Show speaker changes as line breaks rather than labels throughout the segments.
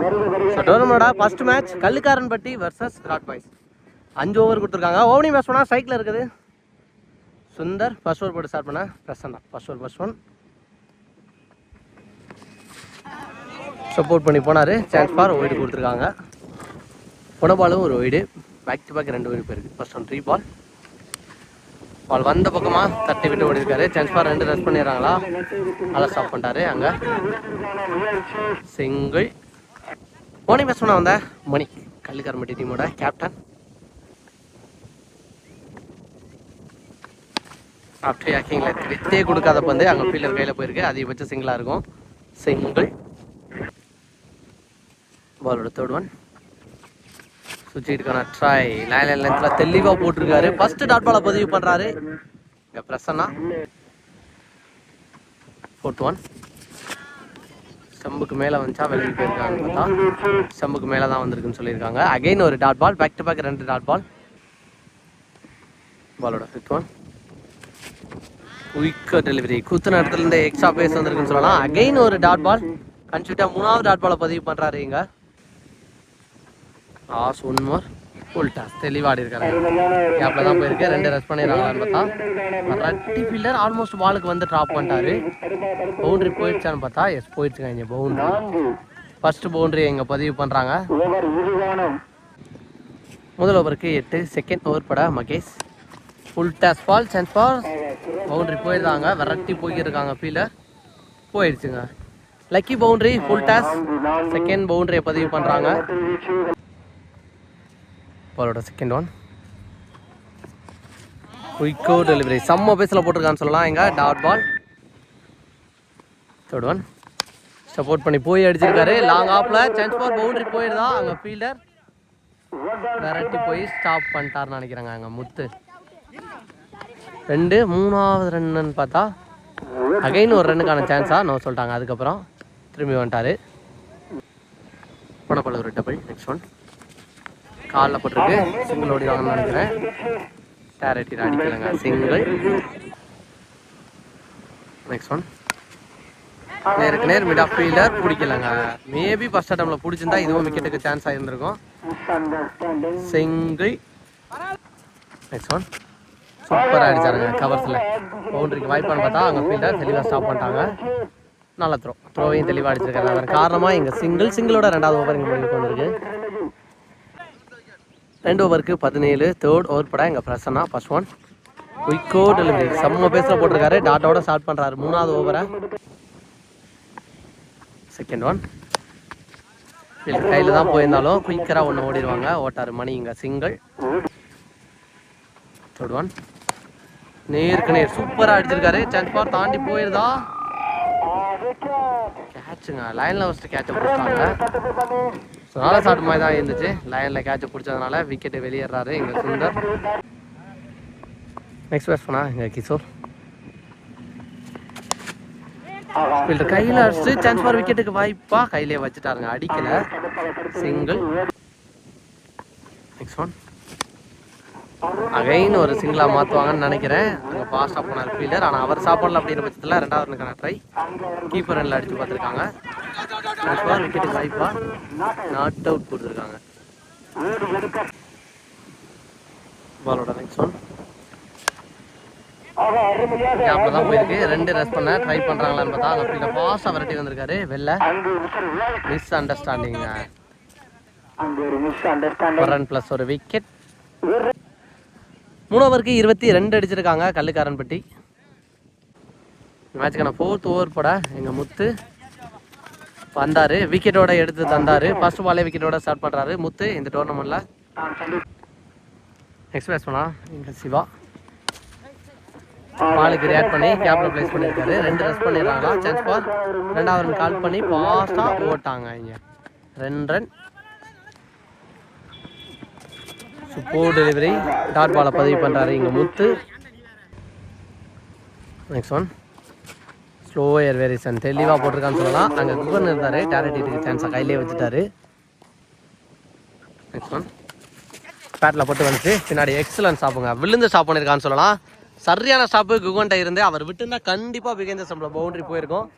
So டோர்னமெண்டா first match Kallukkaranpatti versus rod boys அஞ்சு over கொடுத்துருக்காங்க. ஓவனிங் பேட்ஸ் பண்ணால் சைக்கிள் இருக்குது. சுந்தர் ஃபர்ஸ்ட் ஓவர் போட்டு ஸ்டார்ட் பண்ண Prasanna. First over first one support பண்ணி போனார். சான்ஸ் ஃபார் ஒய்டு கொடுத்துருக்காங்க. குணபாலும் ஒரு ஒய்டு பேக் டு பேக் ரெண்டு ஒய்டு போயிருக்கு. First one three ball ball வந்த பக்கமாக தட்டி விட்டு ஓடிருக்காரு சான்ஸ் ஃபார் ரெண்டு ரன் பண்ணிடுறாங்களா? நல்லா ஸ்டாப் பண்ணிட்டாரு அங்கே. சிங்கிள் போனி பேசணும் வந்த? மணி. கள்ளிக்காரம்பட்டி டீமோட கேப்டன் ஆஃப்டர் யாக்கிங்கில் வித்தே கொடுக்காத பந்து அங்கே ஃபீல்டர் கையில் போயிருக்கு. அதிகபட்ச சிங்கிளாக இருக்கும். சிங்கிள் பாலோட தேர்ட் ஒன் சுற்றிட்டுக்கான ட்ரை லைன் லென்த்தில் தெளிவாக போட்டிருக்காரு. ஃபர்ஸ்ட் டாட் பாலை பதிவு பண்ணுறாரு இங்கே பிரசன்னா. ஃபோர்த் ஒன் ஸ்டம்புக்கு மேலே வந்துச்சா விலகி போயிருக்காங்க பார்த்தா. ஸ்டம்புக்கு மேலே தான் வந்திருக்குன்னு சொல்லியிருக்காங்க. அகைன் ஒரு dot ball back to back ரெண்டு டாட் பால் பாலோட ஃபிஃப்த் ஒன் குயிக் டெலிவரி குத்துன இடத்துல இருந்து எக்ஸ்ட்ரா பேஸ் வந்திருக்குன்னு சொல்லலாம். அகைன் ஒரு டாட் பால் கன்சியூட்டாக மூணாவது டாட் பாலை பதிவு பண்ணுறாரு இங்கே. As one more full toss தெளிவாடி இருக்காரு கேப்ல தான் போயிருக்கு. ரெண்டு ரஷ் பண்ணிடுறாங்களான்னு பார்த்தா ரட்டி ஃபீல்டர் ஆல்மோஸ்ட் பாலுக்கு வந்து ட்ராப் பண்ணிட்டாரு. பவுண்டரி போயிடுச்சான்னு பார்த்தா எஸ் போயிடுச்சுங்க இங்கே பவுண்டரி ஃபர்ஸ்ட் பவுண்டரி இங்கே பதிவு பண்ணுறாங்க முதல் ஓவருக்கு எட்டு செகண்ட் ஓவர் பட மகேஷ். ஃபுல் டேஸ் பால் சென்ஸ் பால் பவுண்டரி போயிருந்தாங்க விரட்டி போயிருக்காங்க ஃபீல்டர் போயிடுச்சுங்க. Lucky boundary full toss second பவுண்டரியை பதிவு பண்ணுறாங்க பாலோட செகண்ட் ஒன் குயிக்கோ டெலிவரி செம்ம பேஸில் போட்டிருக்கான்னு சொல்லலாம் எங்க dot ball third one support பண்ணி போய் அடிச்சிருக்காரு. லாங் ஆஃப்ல சான்ஸ் ஃபார் பவுண்டரி போயிருந்தா அங்கே ஃபீல்டர் விரட்டி போய் ஸ்டாப் பண்ணிட்டாருன்னு நினைக்கிறாங்க அங்கே முத்து. ரெண்டு மூணாவது ரன்னுன்னு பார்த்தா அகைன் ஒரு ரன்னுக்கான சான்ஸா நோ சொல்லிட்டாங்க. அதுக்கப்புறம் திரும்பி வந்துட்டாரு. போனப்பல ஒரு டபுள் நெக்ஸ்ட் ஒன் காலில் போட்டிருக்கு. சிங்கிள் ஓடிவாங்கன்னு நினைக்கிறேன். டேரக்டர் அடிக்கலங்க சிங்கிள் நெக்ஸ்ட் ஒன் நேருக்கு நேர் மிட் ஆஃப் ஃபீல்டர் பிடிக்கலங்க. மேபி ஃபர்ஸ்ட் அட்டம்ல பிடிச்சிருந்தா இதுவும் விக்கெட்டுக்கு சான்ஸ் ஆகியிருந்திருக்கும் சிங்கிள் நெக்ஸ்ட் ஒன் சூப்பராக அடிச்சாருங்க. கவர்ஸில் பவுண்டரிக்கு வாய்ப்பான்னு பார்த்தா அங்கே ஃபீல்டர் தெளிவாக ஸ்டாப் பண்ணிட்டாங்க. நல்ல த்ரோ த்ரோவையும் தெளிவாக அடிச்சிருக்காரு. அதன் காரணமாக இங்கே சிங்கிள் சிங்கிளோட ரெண்டாவது ஓவர் இங்கே முடிவுக்கு வந்திருக்கு ரெண்டு ஓவருக்கு பதினேழு தேர்ட் ஓவர் படம் எங்கள் பிரசன்னா ஃபர்ஸ்ட் ஒன் குயிக்கோ டெலிவரி செம்ம பேஸில் போட்டிருக்காரு. டாட்டோட ஸ்டார்ட் பண்ணுறாரு மூணாவது ஓவரை செகண்ட் ஒன் இல்லை கையில் தான் போயிருந்தாலும் குயிக்கராக ஒன்று ஓடிடுவாங்க ஓட்டார் மணி இங்கே சிங்கிள் தேர்ட் ஒன் நேருக்கு நேர். சூப்பராக அடிச்சிருக்காரு. சான்ஸ் பார் தாண்டி போயிருதா? கேட்சுங்க லைனில் ஃபஸ்ட்டு கேட்சை பிடிச்சாங்க ஸோ நல்ல ஷாட் மாதிரி தான் இருந்துச்சு. லயனில் கேட்ச் பிடிச்சதுனால விக்கெட்டு வெளியேறாரு எங்கள் சுந்தர். நெக்ஸ்ட் பேட்ஸ் பண்ணா கிஷோர். ஃபீல்டர் கையில் அடிச்சு சான்ஸ் ஃபார் விக்கெட்டுக்கு வாய்ப்பா கையிலே வச்சுட்டாருங்க. அடிக்கல. சிங்கிள் நெக்ஸ்ட் ஒன் அகைன் ஒரு சிங்கிளாக மாற்றுவாங்கன்னு நினைக்கிறேன். அங்கே ஃபாஸ்ட்டாக போனார் ஃபீல்டர் ஆனால் அவர் சாப்பிடல அப்படின்ற பட்சத்தில் ரெண்டாவது ட்ரை கீப்பர் ரெண்டில் அடித்து பார்த்துருக்காங்க. விக்கெட்டுக்கு வாய்ப்பா நாட் அவுட் கொடுத்துருக்காங்க பாலோட நெக்ஸ்ட் ஒன் கேப்ல தான் போயிருக்கு ரெண்டு ரெஸ் பண்ண ட்ரை பண்றாங்களான்னு பார்த்தா அங்கே ஃபீல்டர் ஃபாஸ்ட்டாக விரட்டி வந்திருக்காரு வெளில. மிஸ் அண்டர்ஸ்டாண்டிங் ரன் ப்ளஸ் ஒரு விக்கெட் மூணு ஓவருக்கு இருபத்தி ரெண்டு அடிச்சிருக்காங்க கல்லுக்காரன்பட்டி மேட்சுக்கான ஃபோர்த் ஓவர் போட எங்கள் முத்து. வந்தார். விக்கெட்டோட எடுத்து தந்தார். ஃபர்ஸ்ட் பாலே விக்கெட்டோட ஸ்டார்ட் பண்ணுறாரு முத்து இந்த டோர்னமெண்ட்டில் நெக்ஸ்ட் பேட்ஸ் பண்ணா எங்கள் சிவா. பாலுக்கு ரியாக்ட் பண்ணி கேப்ல பிளேஸ் பண்ணியிருக்காரு. ரெண்டு ரன் பண்ணிடுறாங்களா? சான்ஸ் ஃபார் ரெண்டாவது ரன் கால் பண்ணி ஃபாஸ்ட்டாக ஓட்டாங்க இங்கே. ரெண்டு ரன் சூப்பர் டெலிவரி டாட் பாலை பதிவு பண்ணுறாரு இங்கே Muthu. Next one slow air variation தெளிவாக போட்டிருக்கான்னு சொல்லலாம். அங்கே குகன் இருந்தார் டேரக்டிக்கு சான்ஸை கையிலே வச்சுட்டாரு. நெக்ஸ்ட் ஒன் பேட்டில் போட்டு வந்துச்சு. பின்னாடி எக்ஸலன்ட் ஸ்டாப்புங்க விழுந்து ஸ்டாப் பண்ணியிருக்கான்னு சொல்லலாம். சரியான ஸ்டாப்பு குகன்ட்ட இருந்து அவர் விட்டுன்னா கண்டிப்பாக பிகேந்த சம்பளம் பவுண்டரி போயிருக்கும்.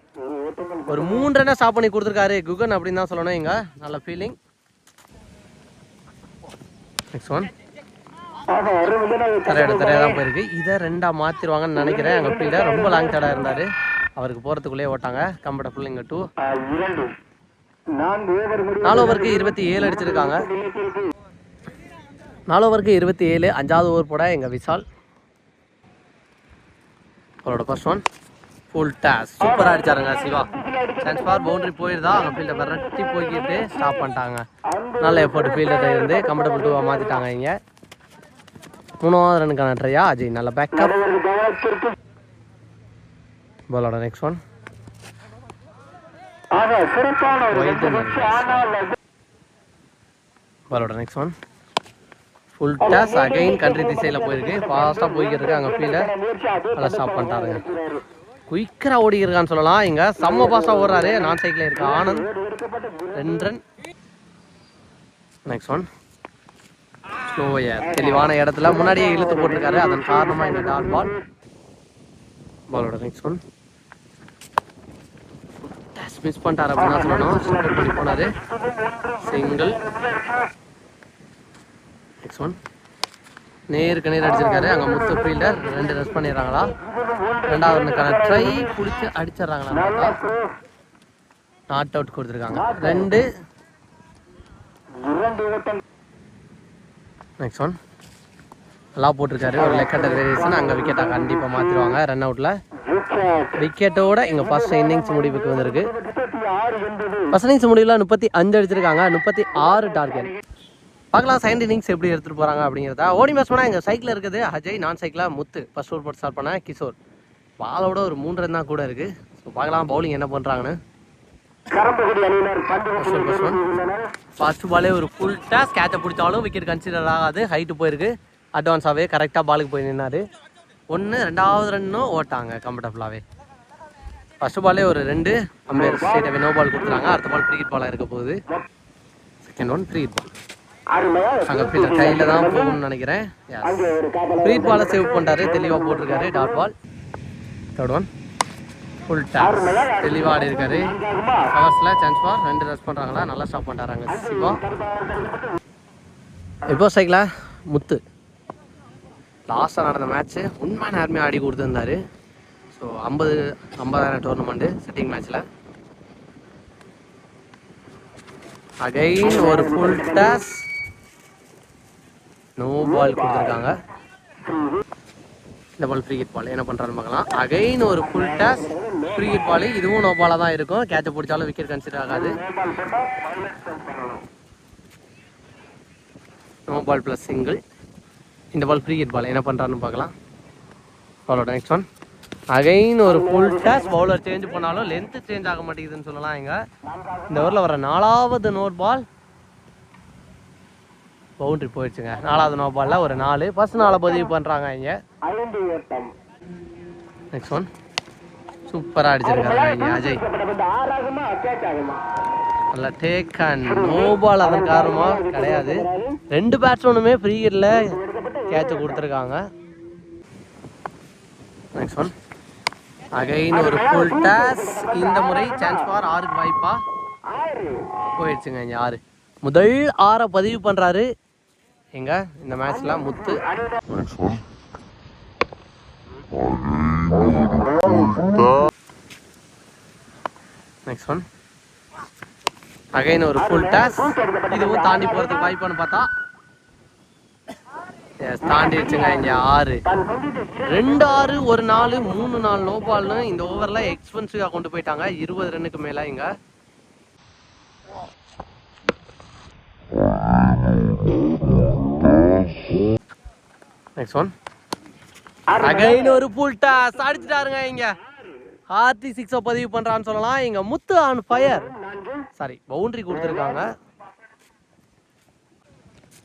ஒரு மூணு ஸ்டாப் பண்ணி கொடுத்துருக்காரு குகன் அப்படின்னு தான் சொல்லணும் இங்கே. நல்ல ஃபீலிங் நெக்ஸ்ட் ஒன் தரையோட தரையாக தான் போயிருக்கு. இதை ரெண்டாக மாற்றிடுவாங்கன்னு நினைக்கிறேன். எங்கள் பிள்ளை ரொம்ப லாங் தடாக இருந்தார். அவருக்கு போறதுக்குள்ளே ஓட்டாங்க. கம்ஃபர்டபுள் இங்க டூ நாலு ஓவருக்கு இருபத்தி ஏழு அடிச்சிருக்காங்க. நாலு ஓவருக்கு இருபத்தி ஏழு அஞ்சாவது ஓவர் போட எங்க விஷால் அவரோட ஃபர்ஸ்ட் ஒன் ஃபுல் டேஸ் சூப்பராக அடிச்சாருங்க சிவா. சான்ஸ் ஃபார் பவுண்டரி போயிருந்தா அவங்க ஃபீல்டை விரட்டி போய்க்கிட்டு ஸ்டாப் பண்ணிட்டாங்க. நல்ல எஃபோர்ட் ஃபீல்டர் இருந்து கம்ஃபர்டபுள் டூவாக மாற்றிட்டாங்க இங்கே. மூணாவது ரனுக்கான ட்ரையா அஜய். நல்ல பேக்கப் பாலோட நெக்ஸ்ட் ஒன் பாலோட next one full toss again country திசையில் போயிருக்கு. ஃபாஸ்ட்டாக போய்க்கிட்டு இருக்கு அங்கே
அதே
நல்லா ஸ்டாப் பண்ணிட்டாருங்க குயிக்கராக ஓடி இருக்கான்னு சொல்லலாம். இங்கே செம்ம பாஸ்டாக ஓடுறாரு. நான் சைக்கிளில் இருக்க ஆனந்த். ரெண்டு ரன் நெக்ஸ்ட் ஒன் ஸ்லோயர் தெளிவான இடத்துல முன்னாடியே இழுத்து போட்டிருக்காரு. அதன் காரணமாக இந்த டாட் பால் பாலோட நெக்ஸ்ட் ஒன் மிஸ் பண்ணிட்டாரு அப்படின்னு தான் சொல்லணும் ஸ்ட்ரைக் பண்ணி போனார் சிங்கிள் நெக்ஸ்ட் ஒன் நேருக்கு நேர் அடிச்சிருக்காரு அங்கே முத்து ஃபீல்டர் ரெண்டு ரஸ் பண்ணிடுறாங்களா ரெண்டாவது ஒன்றுக்கான ட்ரை பிடிச்சி அடிச்சிடுறாங்களா நாட் அவுட் கொடுத்துருக்காங்க ரெண்டு நெக்ஸ்ட் ஒன் நல்லா போட்டிருக்காரு. ஒரு லெக்கட்டர் வேரியேஷன் அங்கே விக்கெட்டை கண்டிப்பாக மாற்றிடுவாங்க ரன் அவுட்டில் விக்கெட்டோட இங்கே ஃபர்ஸ்ட் இன்னிங்ஸ் முடிவுக்கு வந்திருக்கு.
முப்பத்தி
ஃபர்ஸ்ட் இன்னிங்ஸ் முடிவில் முப்பத்தி அஞ்சு அடிச்சிருக்காங்க. முப்பத்தி ஆறு டார்கெட் பார்க்கலாம் செகண்ட் இன்னிங்ஸ் எப்படி எடுத்துகிட்டு போகிறாங்க அப்படிங்கிறத. ஓடி மேட்ச் பண்ணால் எங்கள் சைக்கிள் இருக்குது. அஜய் நான் சைக்கிளாக முத்து. ஃபர்ஸ்ட் ஓவர் போட்டு ஸ்டார்ட் பண்ண கிஷோர். பாலோட ஒரு மூன்று தான் கூட இருக்குது ஸோ பார்க்கலாம் பவுலிங் என்ன பண்ணுறாங்கன்னு ஃபர்ஸ்ட் பாலே ஒரு ஃபுல் டாஸ் கேட்சை பிடிச்சாலும் விக்கெட் கன்சிடர் ஆகாது. ஹைட்டு போயிருக்கு. அட்வான்ஸாகவே கரெக்டாக பாலுக்கு போய் நின்னார். ஒன்று ரெண்டாவது ரன்னும் ஓட்டாங்க கம்ஃபர்டபுளாகவே ஃபர்ஸ்ட் பாலே ஒரு ரெண்டு. அம்பேர் ஸ்டேட்டை நோ பால் கொடுத்துறாங்க அடுத்த பால் கிரிக்கெட் பாலாக இருக்க போகுது. செகண்ட் ஒன் த்ரீ பால் அங்கே ஃபீல்டர் கையில் தான் போகணும்னு நினைக்கிறேன்.
அங்கே
ஃப்ரீ பாலை சேவ் பண்ணிட்டாரு. தெளிவாக போட்டிருக்காரு. Dot ball third one full toss தெளிவாக ஆடி இருக்காரு. கவர்ஸில் சான்ஸ் பார் ரெண்டு ரஸ் பண்ணுறாங்களா நல்லா ஸ்டாப் பண்ணுறாங்க சிவா. இப்போ சைக்கிளா முத்து. லாஸ்ட்டாக நடந்த மேட்ச்சு உண்மையான நேர்மையாக ஆடி கொடுத்துருந்தாரு. ஸோ ஐம்பது ஐம்பதாயிரம் டோர்னமெண்ட்டு செட்டிங் மேட்ச்சில் அகைன் ஒரு ஃபுல் டாஸ் நோ பால் கொடுத்துருக்காங்க. இந்த பால் ஃப்ரீ ஹிட் பால் என்ன பண்ணுறான்னு பார்க்கலாம். அகைன் ஒரு full toss free hit ball இதுவும் நோ பாலாக தான் இருக்கும். கேட்சை பிடிச்சாலும் விக்கெட் கன்சிடர் ஆகாது. நோ பால் ப்ளஸ் சிங்கிள் இந்த பால் ஃப்ரீ ஹிட் பால் என்ன பண்ணுறான்னு பார்க்கலாம். பாலோட நெக்ஸ்ட் ஒன் அகைன் ஒரு ஃபுல் டேஸ் பவுலர் சேஞ்ச் பண்ணாலும் லென்த்து சேஞ்ச் ஆக மாட்டேங்குதுன்னு சொல்லலாம் இங்கே. இந்த ஓவரில் வர நாலாவது நோட் பால் பவுண்ட்ரி போயிடுச்சுங்க. நாலாவது நோ பாலில் ஒரு நாலு. ஃபஸ்ட் நாளை பதிவு பண்ணுறாங்க இங்கே. நெக்ஸ்ட் ஒன் சூப்பராக அடிச்சிருக்காங்க இங்கே அஜய்.
இந்த
நல்ல டேக் அண்ட் நோ பால் அதன் காரணமாக கிடையாது. ரெண்டு பேட்ஸ்மேனுமே ஃப்ரீ இல்லை கேட்சை கொடுத்துருக்காங்க. நெக்ஸ்ட் ஒன் அகைன் ஒரு ஃபுல் டாஸ் இந்த முறை சான்ஸ் ஃபார் ஆறுக்கு வாய்ப்பா. போயிடுச்சுங்க இங்கே ஆறு. முதல் ஆறை பதிவு பண்ணுறாரு எங்க? இந்த மேட்ச்ல முத்து. நெக்ஸ்ட் ஒன் அகைன் ஒரு ஃபுல் டாஸ் இதுவும் தாண்டி போகிறதுக்கு வாய்ப்பான்னு பார்த்தா தாண்டிடுச்சுங்க இங்கே ஆறு. ரெண்டு ஆறு ஒரு நாலு மூணு நாலு நோ பால்னு இந்த ஓவரில் எக்ஸ்பென்சிவாக கொண்டு போயிட்டாங்க. இருபது ரன்னுக்கு மேலே இங்கே. நெக்ஸ்ட் ஒன் அகைன் ஒரு புல்டா டாஸ் அடிச்சிட்டாருங்க இங்க. ஆர்டி சிக்ஸை பதிவு பண்றான்னு சொல்லலாம். இங்க Muthu on fire sorry boundary கொடுத்துருக்காங்க.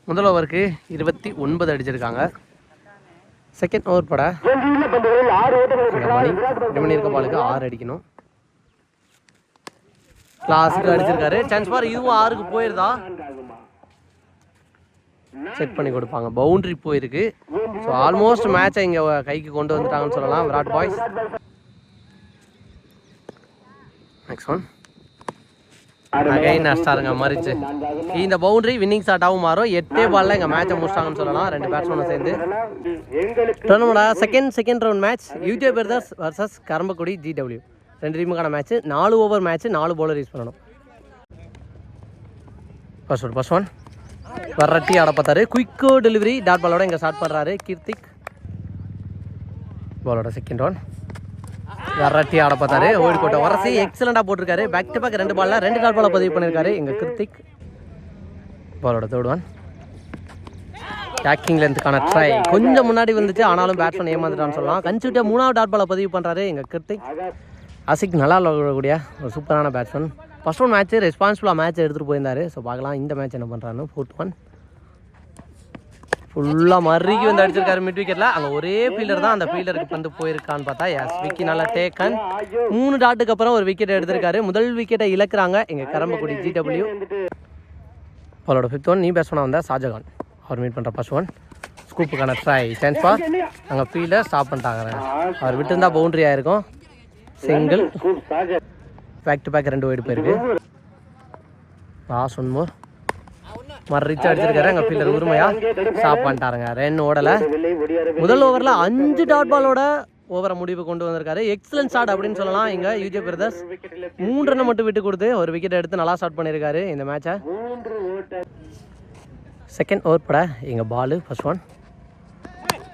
முதல் ஓவருக்கு இருபத்தி ஒன்பது அடிச்சிருக்காங்க. செகண்ட் ஓவர் பட. பண்ணியிருக்க பாலுக்கு ஆறு அடிக்கணும். லாஸ்ட்டு அடிச்சிருக்காரு. சான்ஸ் பார் இதுவும் ஆறுக்கு போயிருதா? செக் பண்ணி கொடுப்பாங்க. பவுண்டரி போயிருக்கு. ஸோ ஆல்மோஸ்ட் மேட்சை இங்கே கைக்கு கொண்டு வந்துட்டாங்கன்னு சொல்லலாம். Virat boys next one again நஷ்டாருங்க மறிச்சு. இந்த பவுண்டரி வின்னிங் ஷாட்டாகவும் மாறும். எட்டே பால்ல எங்கள் மேட்சை முடிச்சிட்டாங்கன்னு சொல்லலாம். ரெண்டு பேட்ஸ்மேனும் சேர்ந்து. டோர்னமெண்டா second second round match YouTube brothers versus Karambakkudi G W ரெண்டு டீமுக்கான மேட்ச் நாலு ஓவர் மேட்ச் நாலு பவுலர் யூஸ் பண்ணணும். ஃபர்ஸ்ட் ஒன் ஃபர்ஸ்ட் ஒன் வரட்டி ஆட பார்த்தாரு. குயிக்கோ டெலிவரி டாட் பாலோட இங்கே ஸ்டார்ட் பண்ணுறாரு கீர்த்திக். பாலோட செகண்ட் ஒன் வரட்டி ஆட பார்த்தாரு. ஓடி போட்ட வரசி எக்ஸலண்டாக போட்டிருக்காரு. பேக் டு பேக் ரெண்டு பால்ல ரெண்டு டாட் பாலை பதிவு பண்ணியிருக்காரு. எங்க கிருத்திக். பாலோட தேர்ட் ஒன் டேக்கிங் லென்த்துக்கான ட்ரை கொஞ்சம் முன்னாடி வந்துச்சு ஆனாலும் பேட்ஸ்மேன் ஏமாந்துட்டான்னு சொல்லலாம். கன்சியூட்டியா மூணாவது டாட் பாலை பதிவு பண்ணுறாரு எங்க கிருத்திக். அசிக் நல்லா விளையாடக்கூடிய ஒரு சூப்பரான பேட்ஸ்மேன் ஃபர்ஸ்ட் ஒன் மேட்ச் ரெஸ்பான்சிபிளாக மேட்ச் எடுத்துகிட்டு போயிருந்தாரு. ஸோ பார்க்கலாம் இந்த மேட்ச் என்ன பண்ணுறான்னு ஃபோர்த் ஒன் ஃபுல்லாக மறுக்கி வந்து அடிச்சிருக்காரு மிட் விக்கெட்டில் அங்கே ஒரே ஃபீல்டர் தான் அந்த ஃபீல்டருக்கு வந்து போயிருக்கான்னு பார்த்தா எஸ் விக்கி நல்லா டேக்கன் மூணு டாட்டுக்கு அப்புறம் ஒரு விக்கெட் எடுத்திருக்காரு. முதல் விக்கெட்டை இழக்கிறாங்க. எங்கள் கரம்பக்குடி ஜிடபிள்யூ அவளோட ஃபிஃப்த் ஒன் நீ பேட்ஸ்மேனாக வந்தா ஷாஜகான். அவர் மீட் பண்ணுற ஃபர்ஸ்ட் ஒன் ஸ்கூப்புக்கான ட்ரை சான்ஸ் ஃபார் அங்கே ஃபீல்டர் ஸ்டாப் பண்ணிட்டாங்க. அவர் விட்டுருந்தா பவுண்டரி ஆயிருக்கும் சிங்கிள் பேக் டு பேக் ரெண்டு ஒயிட் போயிருக்கு. லாஸ்ட் ஒன் மோர் மறிச்சு அடிச்சிருக்காரு. அங்கே ஃபீல்டர் உரிமையா ஸ்டாப் பண்ணிட்டாருங்க. ரென் ஓடலை. முதல் ஓவரில் அஞ்சு டாட் பாலோட ஓவரை முடிவு கொண்டு வந்திருக்காரு. எக்ஸலன்ட் ஷாட் அப்படின்னு சொல்லலாம். இங்கே யூஜே பிரதர்ஸ் மூன்று ரன் மட்டும் விட்டு கொடுத்து ஒரு விக்கெட் எடுத்து நல்லா ஸ்டார்ட் பண்ணியிருக்காரு. இந்த மேட்சை செகண்ட் ஓவர் பட எங்கள் பாலு ஃபர்ஸ்ட் ஒன்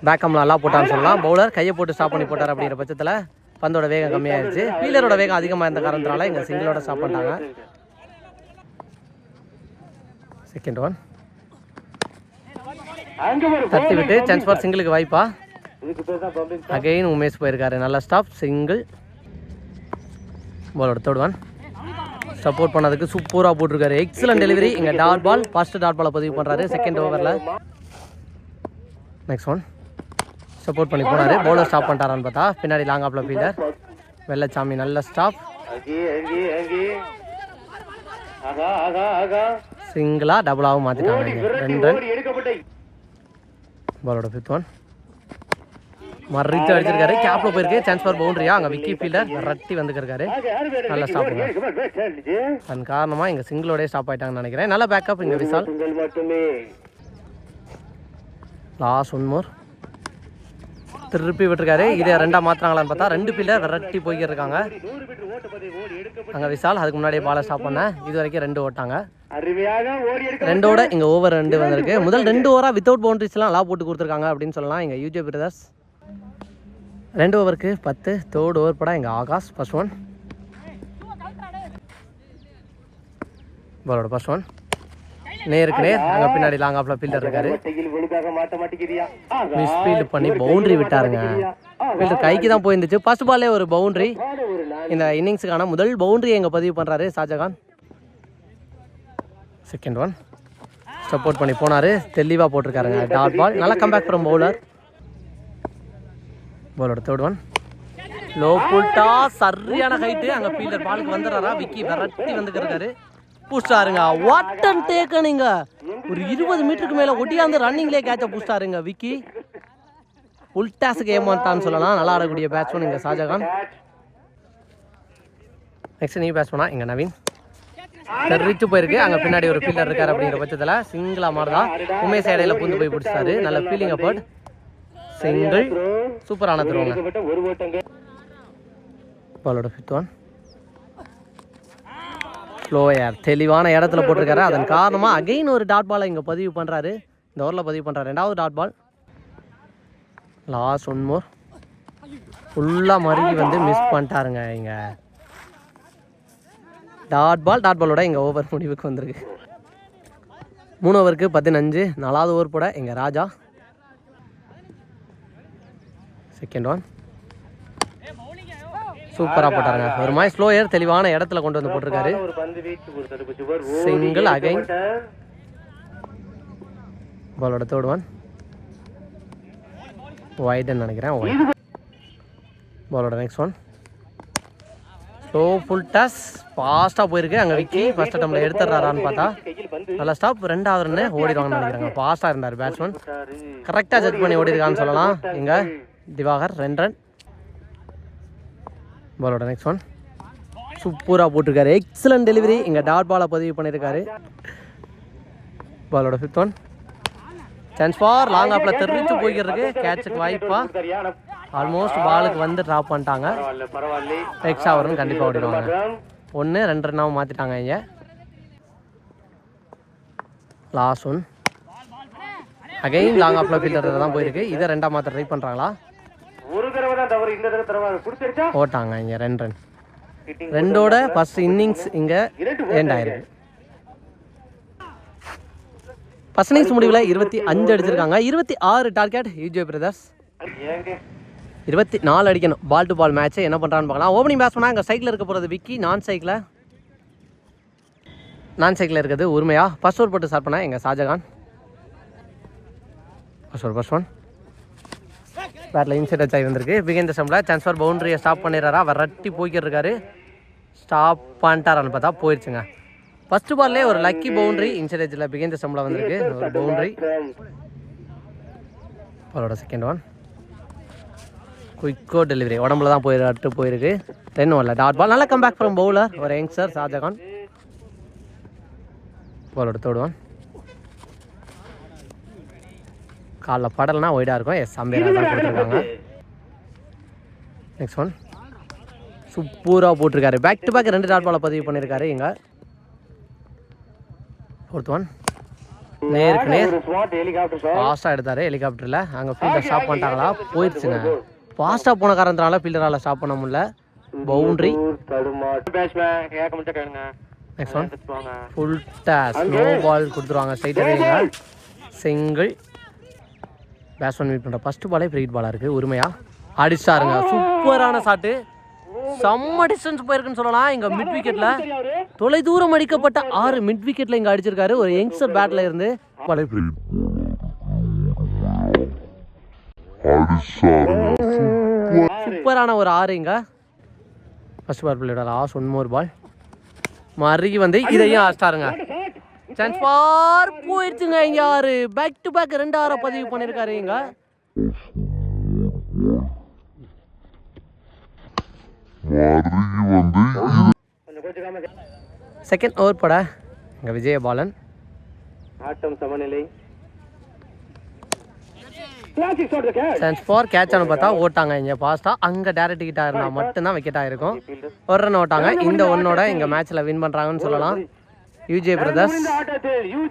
பேக்கம் நல்லா போட்டான்னு சொல்லலாம். பவுலர் கையை போட்டு ஸ்டாப் பண்ணி போட்டார் அப்படிங்கிற பட்சத்தில் பந்தோட வேகம் கம்மியாயிருச்சு. ஃபீலரோட வேகம் அதிகமாக இருந்த காரணத்தினால இங்கே சிங்கிளோட ஸ்டாப் பண்ணிட்டாங்க. Second one. தட்டி விட்டு சான்ஸ் ஃபார் சிங்கிளுக்கு வாய்ப்பா. அகைன் உமேஷ் போயிருக்காரு. நல்ல ஸ்டாப் சிங்கிள் பாலோட தேர்ட் ஒன் சப்போர்ட் பண்ணதுக்கு சூப்பராக போட்டிருக்காரு. எக்ஸலன்ட் டெலிவரி இங்கே டாட் பால் ஃபர்ஸ்ட் டாட் பாலை பதிவு பண்ணுறாரு செகண்ட் ஓவரில் நெக்ஸ்ட் ஒன் சப்போர்ட் பண்ணி போனாரு. பவுலர் ஸ்டாப் பண்ணிட்டாரான்னு பார்த்தா பின்னாடி லாங் ஆஃப்ல ஃபீல்டர் வெள்ளச்சாமி நல்ல ஸ்டாப்
அங்கே அங்கே அங்கே ஆகா ஆகா ஆகா
சிங்கிளா டபுளாகவும் மாற்றிட்டாங்க. ரெண்டு ரன் பாலோட ஃபிஃப்த் ஒன் மறித்து அடிச்சிருக்காரு. கேப்ல போயிருக்கு. சான்ஸ் ஃபார் பவுண்டரியா அங்கே விக்கி ஃபீல்டர் ரட்டி வந்துருக்காரு நல்ல ஸ்டாப்புங்க அதன் காரணமாக இங்கே சிங்கிளோடய ஸ்டாப் ஆயிட்டாங்கன்னு நினைக்கிறேன். நல்ல பேக்கப் இங்கே விசால் லாஸ்ட் ஒன் மோர் திருப்பி விட்டுருக்காரு. இதை ரெண்டாக மாத்துறாங்களான்னு பார்த்தா ரெண்டு பிள்ளை விரட்டி போய்க்கிட்டு இருக்காங்க அங்கே விசால் அதுக்கு முன்னாடியே பாலை ஸ்டாப் பண்ண. இது வரைக்கும் ரெண்டு ஓட்டாங்க. ரெண்டோட இங்கே ஓவர் ரெண்டு வந்திருக்கு. முதல் ரெண்டு ஓவராக வித்தவுட் பவுண்டரிஸ்லாம் லா போட்டு கொடுத்துருக்காங்க அப்படின்னு சொல்லலாம். எங்கள் யூஜே பிரதர்ஸ் ரெண்டு ஓவருக்கு பத்து தேர்ட் ஓவர் படம் எங்கள் ஆகாஷ் ஃபர்ஸ்ட் ஒன் பாலோட ஃபர்ஸ்ட் ஒன் நேருக்கு நேர். அங்கே பின்னாடி லாங் ஆஃப்ல ஃபீல்டர் இருக்காரு. மிஸ் ஃபீல்டு பண்ணி பவுண்டரி விட்டாருங்க. ஃபீல்டர் கைக்கு தான் போயிருந்துச்சு. ஃபர்ஸ்ட் பாலே ஒரு பவுண்டரி இந்த இன்னிங்ஸுக்கான முதல் பவுண்டரி எங்க பதிவு பண்றாரு ஷாஜகான். செகண்ட் ஒன் சப்போர்ட் பண்ணி போனாரு. தெளிவா போட்டிருக்காருங்க. டாட் பால் நல்லா கம்பேக் ஃப்ரம் பவுலர் பவுலோட தேர்ட் ஒன் லோ புல்டா சரியான ஹைட்டு அங்க ஃபீல்டர் பாலுக்கு வந்துடுறாரா? விக்கி விரட்டி வந்துருக்காரு புஷ்டாருங்க வாட் அண்ட் டேக்கனுங்க ஒரு இருபது மீட்டருக்கு மேல ஒட்டியாந்து ரன்னிங்லேயே கேட்ச புஷ்டாருங்க விக்கி. உல்டாஸுக்கு ஏமாட்டான்னு சொல்லலாம். நல்லா ஆடக்கூடிய பேட்ஸ்மேன் இங்கே ஷாஜகான். நெக்ஸ்ட் நீ பேஸ் இங்கே நவீன். தெரிவித்து போயிருக்கு. அங்க பின்னாடி ஒரு ஃபீல்டர் இருக்காரு அப்படிங்கிற பட்சத்துல. சிங்கிளா மாதிரி உமேஷ் இடையில பூந்து போய் பிடிச்சாரு. நல்ல ஃபீலிங் அப்போட் சிங்கிள் சூப்பரான திருவங்க பாலோட ஃபிஃப்த் ஒன் ஸ்லோயர் தெளிவான இடத்துல போட்டிருக்காரு. அதன் காரணமாக அகைன் ஒரு டாட் பாலை இங்கே பதிவு பண்ணுறாரு இந்த ஓவரில் பதிவு பண்ணுறாரு ரெண்டாவது dot ball last one more ஃபுல்லாக மறுகி வந்து மிஸ் பண்ணிட்டாருங்க இங்கே. டாட் பால் டாட் பாலோட இங்க ஓவர் முடிவுக்கு வந்திருக்கு. மூணு ஓவருக்கு பதினஞ்சு. நாலாவது ஓவர் போட எங்கள் ராஜா. செகண்ட் ஒன் சூப்பரா போட்டாருங்க. ஒரு மாதிரி ஸ்லோயர் தெளிவான இடத்துல கொண்டு வந்து போட்டிருக்காரு. Single again. பாலோட தேர்ட் ஒன் ஒயிட்னு நினைக்கிறேன் ஒயிட் பாலோட next one so full toss ஃபாஸ்ட்டாக போயிருக்கு. அங்கே விக்கி ஃபர்ஸ்ட் அட்டம்ல எடுத்துடுறாரான்னு பார்த்தா நல்லா ஸ்டாப் ரெண்டாவது ரன்னு ஓடிடுவாங்கன்னு நினைக்கிறாங்க ஃபாஸ்ட்டாக இருந்தார் பேட்ஸ்மேன். கரெக்டாக ஜட்ஜ் பண்ணி ஓடிருக்கான்னு சொல்லலாம். இங்கே திவாகர் ரெண்டு ரன் பாலோட நெக்ஸ்ட் ஒன் சூப்பராக போட்டிருக்காரு. எக்ஸலண்ட் டெலிவரி இங்கே டாட் பாலை பதிவு பண்ணியிருக்காரு பாலோட fifth one chance for long ஆப்பில் தெரிஞ்சு போய்க்கிறதுக்கு கேட்சுக்கு வாய்ப்பா. ஆல்மோஸ்ட் பாலுக்கு வந்து ட்ராப் பண்ணிட்டாங்க. எக்ஸ்ட்ரா வரும்னு கண்டிப்பாக ஓடிடுவாங்க. ஒன்று ரெண்டு ரன்னாவும் மாற்றிட்டாங்க இங்கே. லாஸ்ட் ஒன் அகைன் லாங் ஆஃப்ல ஃபீல்டர் தான் போயிருக்கு. இதை ரெண்டாம் மாற்ற ட்ரை பண்ணுறாங்களா
தவறு இந்த தடவை தடவை குடிச்சிருச்சா
ஓட்டாங்க இங்கே ரெண்டு ரன் ரெண்டோட ஃபர்ஸ்ட் இன்னிங்ஸ் இங்கே எண்ட் ஆயிருக்கு ஃபர்ஸ்ட் இன்னிங்ஸ் முடிவில் இருபத்தி அஞ்சு அடிச்சிருக்காங்க. இருபத்தி ஆறு டார்கெட் யூஜே பிரதர்ஸ் இருபத்தி நாலு அடிக்கணும். பால் டு பால் மேட்ச் என்ன பண்ணுறான்னு பார்க்கலாம். ஓப்பனிங் பேட்ஸ்மனா இங்கே சைக்கிள் இருக்க போகிறது விக்கி. நான் சைக்கிளில் நான் சைக்கிளில் இருக்கிறது உரிமையா? ஃபர்ஸ்ட் ஓவர் போட்டு ஸ்டார்ட் பண்ண எங்கள் Shahjahan. First over first one battle inside touch ஆகி வந்திருக்கு. பிகேந்த ஸ்டம்பில் சான்ஸ்ஃபர் பவுண்டரியை ஸ்டாப் பண்ணிடுறாரா? விரட்டி போய்க்கிட்டு இருக்காரு ஸ்டாப் பண்ணிட்டாரான்னு பார்த்தா போயிடுச்சுங்க ஃபர்ஸ்ட் பால்லே ஒரு லக்கி பவுண்டரி இன்சைட் எஜ்ஜில் பிகேந்த ஸ்டம்பில் வந்திருக்கு. ஒரு பவுண்டரி அவரோட செகண்ட் ஒன் குயிக்கோ டெலிவரி உடம்புல தான் போயிரு அட்டு போயிருக்கு. டென் வரல டாட் பால் நல்லா கம்பேக் ஃப்ரம் பவுலர் ஒரு யங்ஸ்டர் ஷாஜகான். பாலோட தோடுவான் ஒன் காலைல படலைனா ஒய்டாக இருக்கும். எஸ் அம்பேரா தான் போட்டிருக்காங்க. நெக்ஸ்ட் ஒன் சூப்பராக போட்டிருக்காரு. பேக் டு பேக் ரெண்டு டாட் பாலை பதிவு பண்ணியிருக்காரு இங்கே. ஃபோர்த் ஒன் நேருக்கு நேர் ஃபாஸ்ட்டாக எடுத்தார் ஹெலிகாப்டரில் அங்கே ஃபீல்டர் ஸ்டாப் பண்ணிட்டாங்களா? போயிடுச்சுங்க ஃபாஸ்ட்டாக போன காரணத்தினால ஃபீல்டரால் ஸ்டாப் பண்ண முடியல. Boundary next one full toss no ball கொடுத்துருவாங்க ஸ்ட்ரைட்டாக சிங்கிள் பேட்ஸ்மேன் மீட் பண்ணுற ஃபஸ்ட்டு பாலே ஃப்ரீட் பாலாக இருக்குது உரிமையா? அடிச்சாருங்க. சூப்பரான ஷாட்டு செம்ம டிஸ்டன்ஸ் போயிருக்குன்னு சொல்லலாம். இங்கே மிட் விக்கெட்டில் தொலை தூரம் அடிக்கப்பட்ட ஆறு மிட் விக்கெட்டில் இங்கே அடிச்சிருக்காரு. ஒரு யங்ஸ்டர் பேட்டில் இருந்து. பாலை சூப்பரான ஒரு ஆறு இங்க. ஃபர்ஸ்ட் பால் பிள்ளையோட லாஸ்ட் ஒன் மோர் பால் மறுகி வந்து இதையும் ஆஸ்டாருங்க சான்ஸ் ஃபார் போயிடுச்சுங்க இங்க ஆறு. பேக் டு பேக் ரெண்டு ஆறை பதிவு பண்ணியிருக்காரு இங்க. செகண்ட் ஓவர் பட. இங்க விஜயபாலன்
ஆட்டம் சமநிலை.
ஃபார் கேட்ச் ஆனு பார்த்தா ஓட்டாங்க இங்க பாஸ்டா அங்க டேரக்ட் கிட்ட இருந்தா மட்டும்தான் விக்கெட் ஆயிருக்கும் ஒரு ரன் ஓட்டாங்க. இந்த ஒன்னோட இங்க மேட்ச்ல வின் பண்றாங்கன்னு சொல்லலாம். யூஜே பிரதர்ஸ்
இந்த ஆட்டத்தில் யூஜி